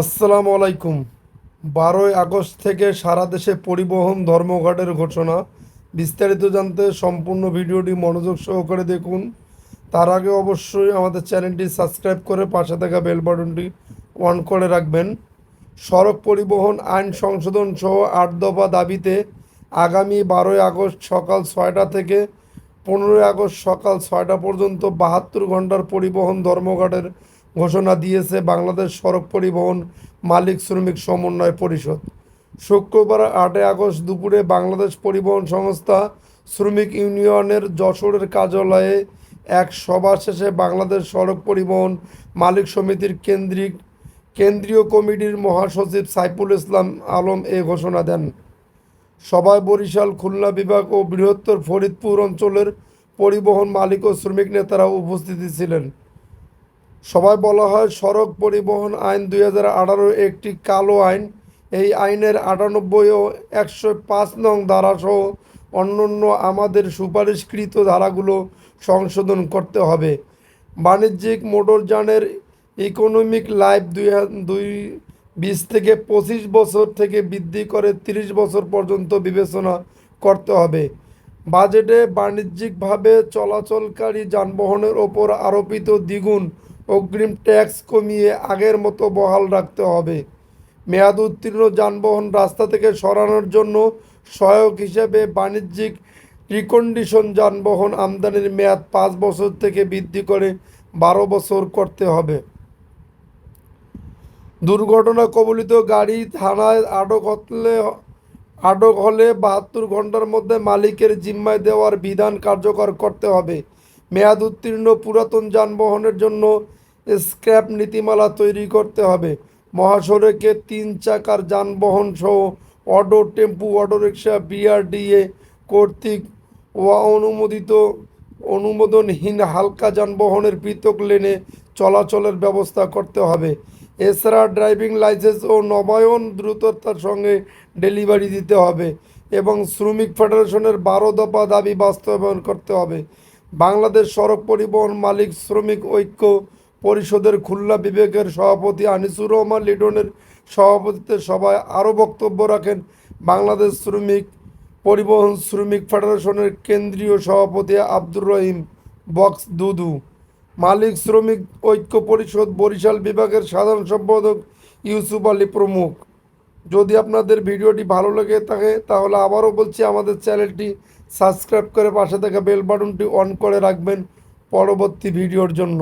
আসসালামু আলাইকুম। বারোই আগস্ট থেকে সারা দেশে পরিবহন ধর্মঘটের ঘোষণা। বিস্তারিত জানতে সম্পূর্ণ ভিডিওটি মনোযোগ সহকারে দেখুন। তার আগে অবশ্যই আমাদের চ্যানেলটি সাবস্ক্রাইব করে পাশে থাকা বেল বাটনটি অন করে রাখবেন। সড়ক পরিবহন আইন সংশোধন সহ আট দফা দাবিতে আগামী বারোই আগস্ট সকাল ছয়টা থেকে পনেরোই আগস্ট সকাল ছয়টা পর্যন্ত বাহাত্তর ঘণ্টার পরিবহন ধর্মঘটের ঘোষণা দিয়েছে বাংলাদেশ সড়ক পরিবহন মালিক শ্রমিক সমন্বয় পরিষদ। শুক্রবার আটই আগস্ট দুপুরে বাংলাদেশ পরিবহন সংস্থা শ্রমিক ইউনিয়নের যশোরের কার্যালয়ে এক সভা শেষে বাংলাদেশ সড়ক পরিবহন মালিক সমিতির কেন্দ্রিক, কেন্দ্রীয় কমিটির মহাসচিব সাইফুল ইসলাম আলম এ ঘোষণা দেন। সভায় বরিশাল, খুলনা বিভাগ ও বৃহত্তর ফরিদপুর অঞ্চলের পরিবহন মালিক ও শ্রমিক নেতারা উপস্থিতি ছিলেন। সবাই বলা হয় সড়ক পরিবহন আইন দুই হাজার আঠারো একটি কালো আইন। এই আইনের আটানব্বই ও একশো পাঁচ নং ধারাসহ অন্যান্য আমাদের সুপারিশকৃত ধারাগুলো সংশোধন করতে হবে। বাণিজ্যিক মোটরযানের ইকোনমিক লাইফ দুই দুই বিশ থেকে পঁচিশ বছর থেকে বৃদ্ধি করে তিরিশ বছর পর্যন্ত বিবেচনা করতে হবে। বাজেটে বাণিজ্যিকভাবে চলাচলকারী যানবাহনের ওপর আরোপিত দ্বিগুণ অগ্রিম ট্যাক্স কমিয়ে আগের মতো বহাল রাখতে হবে। মেয়াদ উত্তীর্ণ যানবাহন রাস্তা থেকে সরানোর জন্য সহায়ক হিসেবে বাণিজ্যিক রিকন্ডিশন যানবাহন আমদানির মেয়াদ পাঁচ বছর থেকে বৃদ্ধি করে বারো বছর করতে হবে। দুর্ঘটনা কবলিত গাড়ি থানায় আটক হলে আটক হলে বাহাত্তর ঘণ্টার মধ্যে মালিকের জিম্মায় দেওয়ার বিধান কার্যকর করতে হবে। মেয়াদ উত্তীর্ণ পুরাতন যানবাহনের জন্য স্ক্র্যাপ নীতিমালা তৈরি করতে হবে। মহাসড়কে তিন চাকার যানবাহন সহ অটো, টেম্পু, অটোরিকশা, বিআরডিএ কর্তৃক ও অনুমোদিত অনুমোদনহীন হালকা যানবাহনের পৃথক লেনে চলাচলের ব্যবস্থা করতে হবে। এছাড়া ড্রাইভিং লাইসেন্স ও নবায়ন দ্রুততার সঙ্গে ডেলিভারি দিতে হবে এবং শ্রমিক ফেডারেশনের বারো দফা দাবি বাস্তবায়ন করতে হবে। বাংলাদেশ সড়ক পরিবহন মালিক শ্রমিক ঐক্য পরিষদের খুলনা বিভাগের সভাপতি আনিসুর রহমান লিডনের সভাপতিত্বে সভায় আরও বক্তব্য রাখেন বাংলাদেশ শ্রমিক পরিবহন শ্রমিক ফেডারেশনের কেন্দ্রীয় সভাপতি আব্দুর রহিম বক্স দুদু। মালিক শ্রমিক ঐক্য পরিষদ বরিশাল বিভাগের সাধারণ সম্পাদক ইউসুফ আলী প্রমুখ। যদি আপনাদের ভিডিওটি ভালো লেগে থাকে, তাহলে আবারও বলছি আমাদের চ্যানেলটি সাবস্ক্রাইব করে পাশে থাকা বেল বাটনটি অন করে রাখবেন পরবর্তী ভিডিওর জন্য।